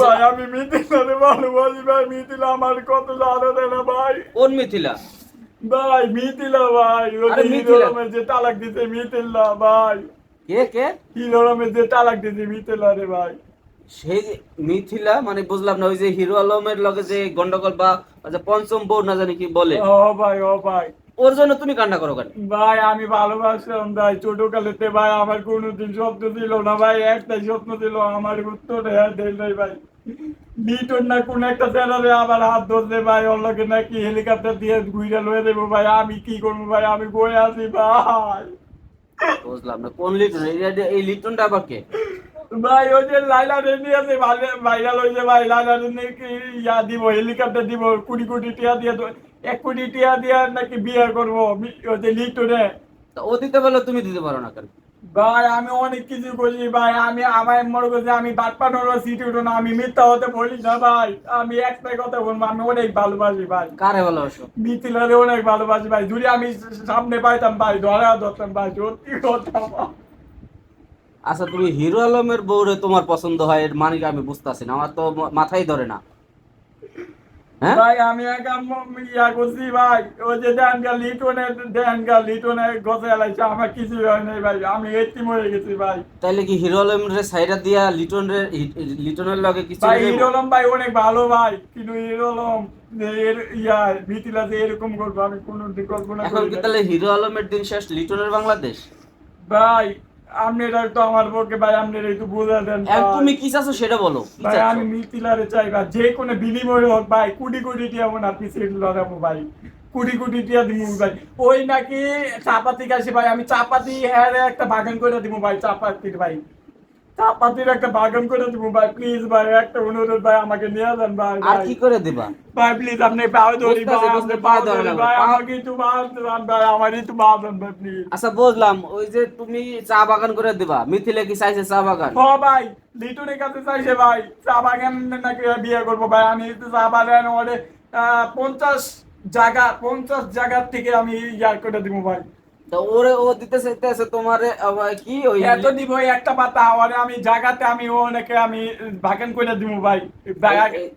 ভাই আমি ভালোবাসি ভাই মিথিলা আমার কত জানো দেয় না ভাই? কোন মিথিলা? ভাই মিথিলা ভাই আরে মিথিলা। যে তালাক দিতে মিথিলা ভাই। কে কে? যে তালাক দিতে মিথিলা রে ভাই। সেই মিথিলা মানে বুঝলাম না ওই যে হিরো আলমের লগে যে গন্ডগোল বা ওই পঞ্চম বউ না জানি কি বলে। ও ভাই ও ভাই। ওর জন্য তুমি কান্না করো কেন? ভাই আমি ভালোবাসতাম ভাই। ছোটকালেতে ভাই আমার কোনোদিন স্বপ্ন ছিল না ভাই। একটাই স্বপ্ন ছিল আমার উত্তর হ্যাঁ ভাই। নিটন না কোন একটা চ্যানেলে আমার হাত ধরলে ভাই লগে নাকি হেলিকপ্টার দিয়ে ঘুরে লয়ে দেবো ভাই। আমি কি করব ভাই? আমি বয়ে আছি ভাই। বুঝলাম না কোন লিটন? এই- এই লিটনটা আবার কে? ভাই ওই যে লাইলা রেডি আছে ভাইরাল হয়েছে ভাই। লাইলা রেডি ইয়া দিব হেলিকপ্টার দিব কোটি কোটি টিয়া দিয়ে এক কোটি টিয়া দিয়ে নাকি বিয়ে করব? লিটনে ও দিতে পারলে তুমি দিতে পারো না কেন? ভাই আমি অনেক কিছু করছি ভাই। আমি আমার মনে করছি আমি সিটি উঠো না আমি মিথ্যা হতে বলি না ভাই। আমি একটাই কথা বলব আমি অনেক ভালোবাসি ভাই। কারে ভালোবাসো? মিথিলারে অনেক ভালোবাসি ভাই। যদি আমি সামনে পাইতাম ভাই ধরা ধরতাম ভাই সত্যি কথা আচ্ছা তুমি হিরো আলমের বউরে তোমার পছন্দ হয় এর মানে আমি বুঝতেছি না? আমার তো মাথায় ধরে না। ভাই আমি একা ইয়া করছি ভাই। ওই যে লিটনে লিটনে গছে এলাইছে আমার কিছু হয় নাই ভাই। আমি এতিম হয়ে গেছি ভাই। তাইলে কি হিরো আলমের সাইডা দিয়া লিটনের লিটনের লগে কিছু ভাই নেব? হিরোলম ভাই অনেক ভালো ভাই। কিন্তু ইয়া মিথিলা যে এরকম করব আমি কোনোদিন কল্পনা এখন কি তাহলে হিরো আলমের দিন শেষ লিটনের বাংলাদেশ? ভাই আপনারা তো আমার পক্ষে ভাই আপনারা একটু বোঝা দেন তুমি কি চাচ্ছ সেটা বলো ভাই আমি মিথিলারে চাই ভাই যে কোনো বিনিময় হোক ভাই কোটি কোটি টিয়া ওনার পিছিয়ে লড়াবো ভাই। কোটি কোটি টিয়া দিব ভাই। ওই নাকি চাপাতি গাছে ভাই আমি চাপাতি হ্যাঁ একটা বাগান করে দিব ভাই চাপাতির ভাই। চাপাতির একটা বাগান করে দিব ভাই। প্লিজ ভাই একটা অনুরোধ ভাই আমাকে নিয়ে যান ভাই আর কি করে দিবা? ভাই প্লিজ আপনি পাও ধরি ভাই আপনি পাও ধরি ভাই আমাকে একটু মাল দেন ভাই আমার একটু মাল দেন ভাই প্লিজ আচ্ছা বুঝলাম। ওই যে তুমি চা বাগান করে দিবা মিথিলে কি চাইছে চা বাগান? ভাই লিটনের কাছে চাইছে ভাই চা বাগান নাকি বিয়ে করব ভাই আমি তো চা বাগান ওরে পঞ্চাশ জায়গা পঞ্চাশ জায়গার থেকে আমি ইয়ার করে দিব ভাই। ওরে ও দিতে চাইতেছে তোমারে কি ওই এত দিব একটা পাতা ওরে আমি জায়গাতে আমি ও নাকি আমি দিব ভাই।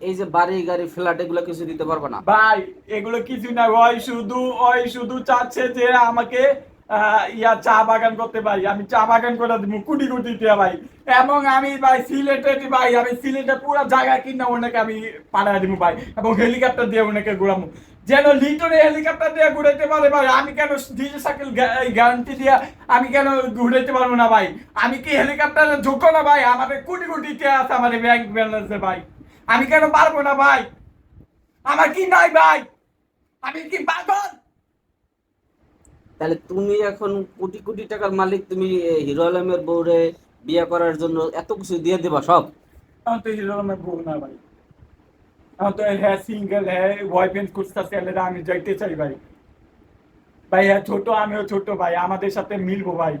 এই- যে বাড়ি গাড়ি ফ্ল্যাট এগুলো কিছু দিতে পারবে না? ভাই এগুলো কিছু না ওই শুধু ওই শুধু চাচ্ছে যে আমাকে আহ, ইয়া চা বাগান করতে ভাই। আমি চা বাগান করে দিব কোটি কুটি টিয়া ভাই। এবং আমি ভাই সিলেটে ভাই আমি সিলেটে পুরো জায়গা কিনা ওনাকে আমি পাঠায় দিব ভাই। এবং হেলিকপ্টার দিয়ে ওনাকে ঘুরাবো যেন লিটনে হেলিকপ্টার দিয়ে ঘুরাইতে পারে ভাই। আমি কেন ডিজে সাইকেল গ্যারান্টি দিয়ে আমি কেন ঘুরাইতে পারব না ভাই? আমি কি হেলিকপ্টারে ঝোঁকো না ভাই? আমাদের কোটি কোটি আছে আমাদের ব্যাংক ব্যালেন্সে ভাই। আমি কেন পারব না ভাই? আমার কি নাই ভাই? আমি কি পাগল? তাহলে তুমি এখন কোটি কোটি টাকার মালিক তুমি হিরো আলমের বউরে বিয়ে করার জন্য এত কিছু দিয়ে দেবা সব? তো হিরো আলমের বউ না ভাই। তো হ্যাঁ সিঙ্গেল হ্যাঁ বয়ফ্রেন্ড খুঁজতেছে এলে আমি যাইতে চাই ভাই ভাই হ্যাঁ ছোট আমিও ছোট ভাই আমাদের সাথে মিলবো ভাই